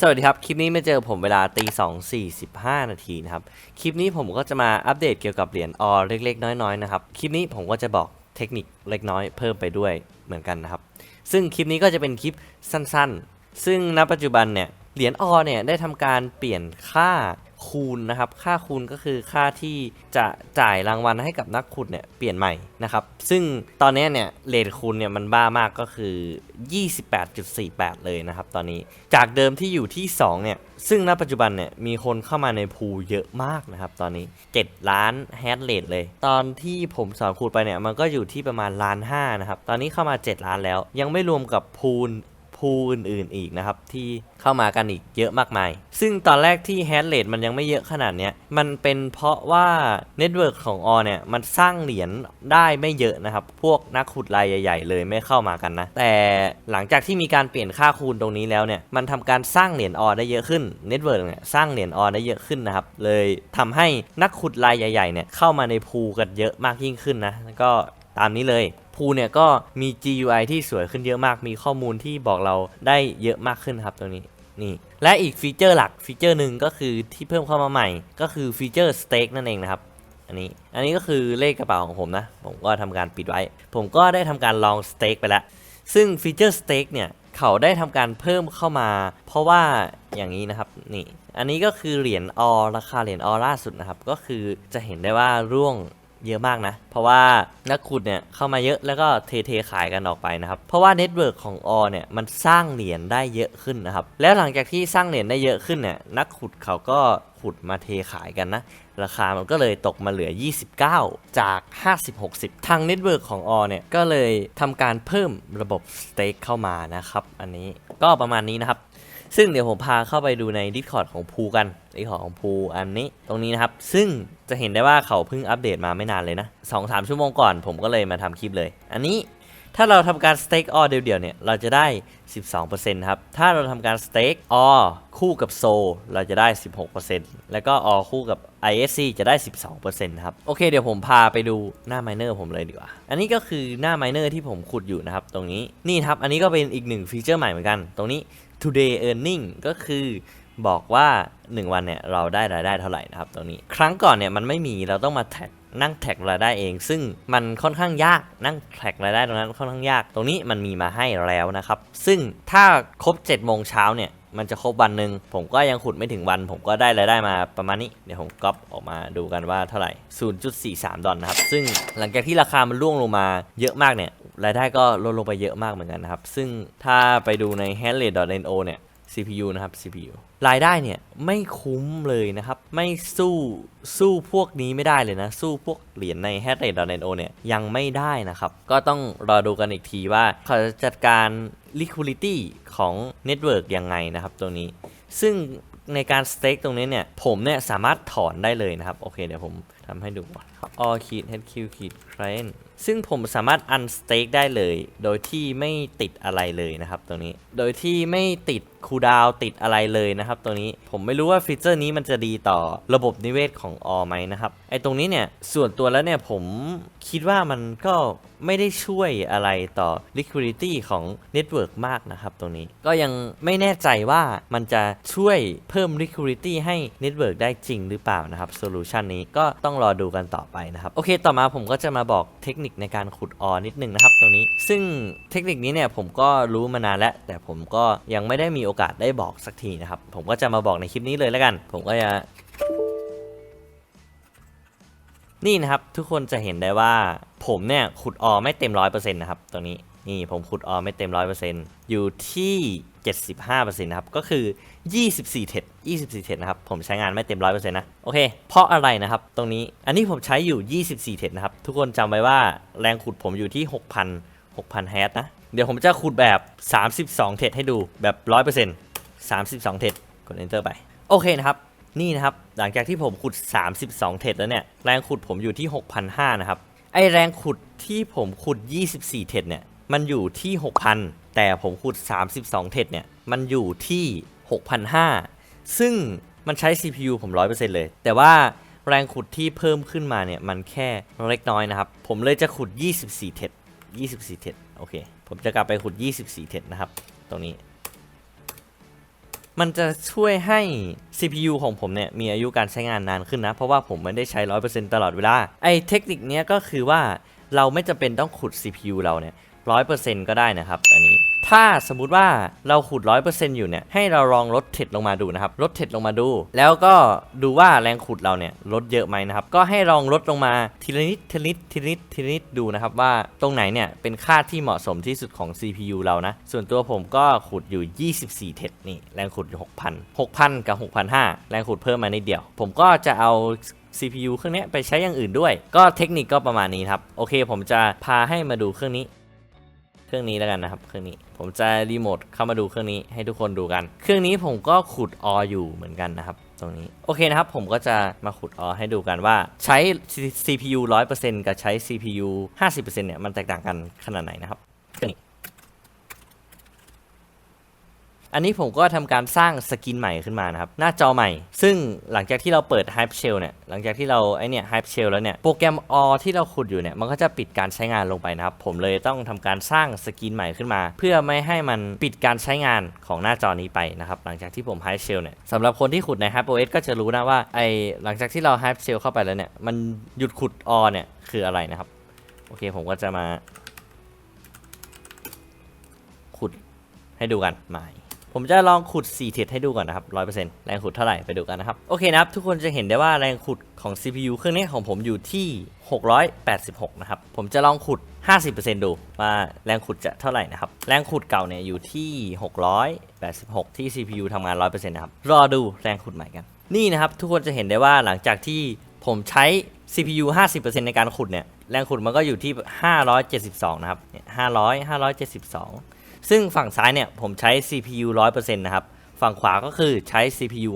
สวัสดีครับ คลิปนี้มาเจอผมเวลาตีสองสี่สิบห้านาทีนะครับ คลิปนี้ผมก็จะมาอัปเดตเกี่ยวกับเหรียญออเล็ก ๆ น้อยๆนะครับ คลิปนี้ผมก็จะบอกเทคนิคเล็กน้อยเพิ่มไปด้วยเหมือนกันนะครับ ซึ่งคลิปนี้ก็จะเป็นคลิปสั้นๆ ซึ่งณปัจจุบันเนี่ยเหรียญออเนี่ยได้ทำการเปลี่ยนค่า คูณนะครับ ค่าคูณก็คือค่าที่จะจ่ายรางวัลให้กับนักขุดเนี่ยเปลี่ยนใหม่นะครับ ซึ่งตอนนี้เนี่ยเลทคูณเนี่ยมันบ้ามากก็คือ 28.48 เลยนะครับตอนนี้ จากเดิมที่อยู่ที่ 2 เนี่ย ซึ่งณปัจจุบันเนี่ยมีคนเข้ามาในพูลเยอะมากนะครับตอนนี้ 7 ล้านแฮชเลทเลย ตอนที่ผมสอนคูณไปเนี่ยมันก็อยู่ที่ประมาณล้านห้านะครับ ตอนนี้เข้ามา 7 ล้านแล้ว ยังไม่รวมกับพูล พูลอื่นๆอีกนะครับ ที่เข้ามากันอีกเยอะมากมาย ซึ่งตอนแรกที่แฮชเลทมันยังไม่เยอะขนาดเนี้ยมันเป็นเพราะว่าเน็ตเวิร์กของออเนี่ยมันสร้างเหรียญได้ไม่เยอะนะครับ พวกนักขุดรายใหญ่ๆ เลยไม่เข้ามากันนะ แต่หลังจากที่มีการเปลี่ยนค่าคูณตรงนี้แล้วเนี่ยมันทำการสร้างเหรียญออได้เยอะขึ้นเน็ตเวิร์กเนี่ยสร้างเหรียญออได้เยอะขึ้นนะครับเลยทำให้นักขุดรายใหญ่ๆเนี่ยเข้ามาในพูลกันเยอะมากยิ่งขึ้นนะก็ ตามนี้เลยพูเนี่ยก็มี GUI ที่สวยขึ้นเยอะมาก มีข้อมูลที่บอกเราได้เยอะมากขึ้นครับตรงนี้นี่ และอีกฟีเจอร์หลักฟีเจอร์หนึ่งก็คือที่เพิ่มเข้ามาใหม่ ก็คือฟีเจอร์สเต็กนั่นเองนะครับอันนี้อันนี้ก็คือเลขกระเป๋าของผมนะ ผมก็ทำการปิดไว้ ผมก็ได้ทำการลองสเต็กไปแล้ว ซึ่งฟีเจอร์สเต็กเนี่ยเขาได้ทำการเพิ่มเข้ามา เพราะว่าอย่างนี้นะครับนี่ อันนี้ก็คือเหรียญออราคาเหรียญออล่าสุดนะครับ ก็คือจะเห็นได้ว่าร่วง เยอะมากนะ เพราะว่านักขุดเนี่ยเข้ามาเยอะแล้วก็เทเทขายกันออกไปนะครับ เพราะว่าเน็ตเวิร์กของอเนี่ยมันสร้างเหรียญได้เยอะขึ้นนะครับ แล้วหลังจากที่สร้างเหรียญได้เยอะขึ้นเนี่ยนักขุดเขาก็ขุดมาเทขายกันนะ ราคามันก็เลยตกมาเหลือ 29 จาก 50-60 ทางเน็ตเวิร์กของอเนี่ยก็เลยทำการเพิ่มระบบสเต็กเข้ามานะครับ อันนี้ก็ประมาณนี้นะครับ ซึ่งเดี๋ยวผมพาเข้าไปดูใน Discord ของภูกัน Discord ของภูอันนี้ตรงนี้นะครับ ซึ่งจะเห็นได้ว่าเขาเพิ่งอัปเดตมาไม่นานเลยนะ2-3 ชั่วโมงก่อนผมก็เลยมาทำคลิปเลย อันนี้ ถ้าเราทำการสเต็กออเดียวๆเนี่ยเราจะได้ 12%ครับ ถ้าเราทำการสเต็กออคู่กับโซเราจะได้ 16%แล้วก็ออคู่กับ ISC จะได้ 12%ครับ โอเคเดี๋ยวผมพาไปดูหน้า miner ผมเลยดีกว่า อันนี้ก็คือหน้า miner ที่ผมขุดอยู่นะครับ ตรงนี้นี่ครับ อันนี้ก็เป็นอีกหนึ่งฟีเจอร์ใหม่เหมือนกัน ตรงนี้ today earning ก็คือบอกว่า 1 วันเนี่ยเราได้รายได้เท่าไหร่นะครับตรงนี้ ครั้งก่อนเนี่ยมันไม่มีเราต้องมาแท็ก นั่งแท็กรายได้เอง ซึ่งมันค่อนข้างยากนั่งแท็กรายได้ตรงนั้นค่อนข้างยาก ตรงนี้มันมีมาให้แล้วนะครับ ซึ่งถ้าครบ7โมงเช้าเนี่ยมันจะครบวันหนึ่งผมก็ยังขุดไม่ถึงวัน ผมก็ได้รายได้มาประมาณนี้ เดี๋ยวผมก๊อปออกมาดูกันว่าเท่าไหร่ 0.43 ดอลนะครับ ซึ่งหลังจากที่ราคามันร่วงลงมาเยอะมากเนี่ยรายได้ก็ลดลงไปเยอะมากเหมือนกันนะครับ ซึ่งถ้าไปดูใน h a n d r a t n o เนี่ย CPU นะครับ CPU รายได้เนี่ยไม่คุ้มเลยนะครับ ไม่สู้สู้พวกนี้ไม่ได้เลยนะ สู้พวกเหรียญใน h a s h r a t e n o เนี่ยยังไม่ได้นะครับ ก็ต้องรอดูกันอีกทีว่าเขาจะจัดการ liquidity ของ network ยังไงนะครับตรงนี้ ซึ่งในการสเต็กตรงนี้เนี่ย ผมเนี่ยสามารถถอนได้เลยนะครับ โอเคเดี๋ยวผมทำให้ดูก่อน all ขีด hq ขีด client ซึ่งผมสามารถ unstake ได้เลย โดยที่ไม่ติดอะไรเลยนะครับตรงนี้ โดยที่ไม่ติดคูดาวติดอะไรเลยนะครับตรงนี้ผมไม่รู้ว่าฟีเจอร์นี้มันจะดีต่อระบบนิเวศของอไหมนะครับไอตรงนี้เนี่ยส่วนตัวแล้วเนี่ยผมคิดว่ามันก็ไม่ได้ช่วยอะไรต่อ liquidity ของ network มากนะครับตรงนี้ก็ยังไม่แน่ใจว่ามันจะช่วยเพิ่ม liquidity ให้ network ได้จริงหรือเปล่านะครับโซลูชันนี้ก็ต้องรอดูกันต่อไปนะครับ โอเค ต่อมาผมก็จะมาบอกเทคนิคในการขุดออนิดนึงนะครับตรงนี้ ซึ่งเทคนิคนี้เนี่ยผมก็รู้มานานแล้ว แต่ผมก็ยังไม่ได้มีโอกาสได้บอกสักทีนะครับ ผมก็จะมาบอกในคลิปนี้เลยแล้วกัน ผมก็จะนี่นะครับทุกคนจะเห็นได้ว่าผมเนี่ยขุดออไม่เต็มร้อยเปอร์เซ็นต์นะครับตรงนี้ นี่ผมขุดออไม่เต็มร้อยเปอร์เซ็นต์อยู่ที่ 75%นะครับ ก็คือ 24 เทรด24 เทรดนะครับ ผมใช้งานไม่เต็มร้อยเปอร์เซ็นต์นะ โอเค เพราะอะไรนะครับ ตรงนี้ อันนี้ผมใช้อยู่ 24 เทรดนะครับ ทุกคนจำไว้ว่าแรงขุดผมอยู่ที่ 6,000 6,000แฮชนะ เดี๋ยวผมจะขุดแบบ 32 เทรดให้ดูแบบ 100% 32 เทรดกด enter ไป โอเคนะครับนี่นะครับ หลังจากที่ผมขุด 32 เทรดแล้วเนี่ย แรงขุดผมอยู่ที่ 6,500 นะครับ ไอแรงขุดที่ผมขุด 24 เทรดเนี่ย มันอยู่ที่ 6,000 แต่ผมขุด 32 เทรดเนี่ย มันอยู่ที่ 6,500 ซึ่งมันใช้ CPU ผม 100%เลย แต่ว่าแรงขุดที่เพิ่มขึ้นมาเนี่ย มันแค่เล็กน้อยนะครับ ผมเลยจะขุด 24 เทรด24 เทรดโอเค ผมจะกลับไปขุด 24 เทรดนะครับ ตรงนี้ มันจะช่วยให้ CPU ของผมเนี่ย มีอายุการใช้งานนานขึ้นนะ เพราะว่าผมไม่ได้ใช้ 100%ตลอดเวลา ไอ้เทคนิคเนี้ยก็คือว่าเราไม่จำเป็นต้องขุด CPU เราเนี่ย 100%ก็ได้นะครับ อันนี้ ถ้าสมมติว่าเราขุด 100%อยู่เนี่ย ให้เราลองลดเทรดลงมาดูนะครับ ลดเทรดลงมาดู แล้วก็ดูว่าแรงขุดเราเนี่ยลดเยอะไหมนะครับ ก็ให้ลองลดลงมาทีละนิดทีละนิดทีละนิดทีละนิดดูนะครับว่าตรงไหนเนี่ยเป็นค่าที่เหมาะสมที่สุดของ CPU เรานะ ส่วนตัวผมก็ขุดอยู่ 24 เทรดนี่แรงขุดอยู่6,000 6,000 กับ 6,500 แรงขุดเพิ่มมานิดเดียว ผมก็จะเอา CPU เครื่องนี้ไปใช้อย่างอื่นด้วย ก็เทคนิคก็ประมาณนี้ครับ โอเคผมจะพาให้มาดูเครื่องนี้ เครื่องนี้แล้วกันนะครับ เครื่องนี้ผมจะรีโมทเข้ามาดูเครื่องนี้ให้ทุกคนดูกัน เครื่องนี้ผมก็ขุดออยู่เหมือนกันนะครับตรงนี้โอเคนะครับผมก็จะมาขุดอให้ดูกันว่าใช้ CPU 100%กับใช้ CPU 50%เนี่ยมันแตกต่างกันขนาดไหนนะครับเครื่ อันนี้ผมก็ทำการสร้างสกินใหม่ขึ้นมานะครับ หน้าจอใหม่ ซึ่งหลังจากที่เราเปิด Hype Shell เนี่ย หลังจากที่เราไอเนี่ย Hype Shell แล้วเนี่ย โปรแกรม O ที่เราขุดอยู่เนี่ย มันก็จะปิดการใช้งานลงไปนะครับ ผมเลยต้องทำการสร้างสกินใหม่ขึ้นมา เพื่อไม่ให้มันปิดการใช้งานของหน้าจอนี้ไปนะครับ หลังจากที่ผม Hype Shell เนี่ยสำหรับคนที่ขุดใน Hype OS ก็จะรู้นะว่าไอหลังจากที่เรา Hype Shell เข้าไปแล้วเนี่ย มันหยุดขุด O เนี่ยคืออะไรนะครับ โอเค ผมก็จะมา ขุดให้ดูกันใหม่ ผมจะลองขุด4เทสให้ดูก่อนนะครับ100%แรงขุดเท่าไหร่ไปดูกันนะครับโอเคนะครับทุกคนจะเห็นได้ว่าแรงขุดของ CPU เครื่องนี้ของผมอยู่ที่ 686 นะครับ ผมจะลองขุด 50%ดูว่าแรงขุดจะเท่าไหร่นะครับ แรงขุดเก่าเนี่ยอยู่ที่ 686 ที่ CPU ทำงาน 100%นะครับ รอดูแรงขุดใหม่กัน นี่นะครับ ทุกคนจะเห็นได้ว่าหลังจากที่ผมใช้ CPU 50%ในการขุดเนี่ย แรงขุดมันก็อยู่ที่ 572 นะครับ 500 572 ซึ่งฝั่งซ้ายเนี่ยผมใช้ CPU 100%นะครับ ฝั่งขวาก็คือใช้ CPU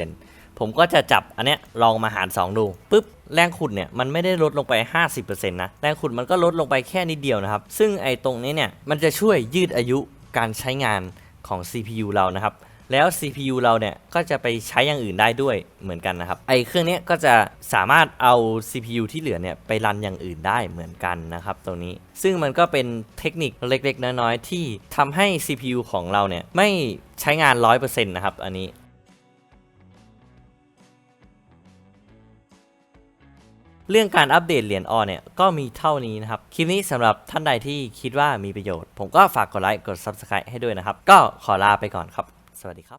50%ผมก็จะจับอันเนี้ยลองมาหาร 2 ดูปุ๊บแรงขุดเนี่ยมันไม่ได้ลดลงไป 50%นะแรงขุดมันก็ลดลงไปแค่นิดเดียวนะครับ ซึ่งไอ้ตรงนี้เนี่ยมันจะช่วยยืดอายุการใช้งานของ CPU เรานะครับ แล้ว CPU เราเนี่ยก็จะไปใช้อย่างอื่นได้ด้วยเหมือนกันนะครับไอเครื่องนี้ก็จะสามารถเอา CPU ที่เหลือเนี่ยไปรันอย่างอื่นได้เหมือนกันนะครับตรงนี้ ซึ่งมันก็เป็นเทคนิคเล็ก ๆ น้อยๆที่ทำให้ CPU ของเราเนี่ยไม่ใช้งาน 100%นะครับอันนี้เรื่องการอัปเดตเหรียญออเนี่ยก็มีเท่านี้นะครับ คลิปนี้สำหรับท่านใดที่คิดว่ามีประโยชน์ ผมก็ฝากกดไลค์กด Subscribe ให้ด้วยนะครับ ก็ขอลาไปก่อนครับ สวัสดีครับ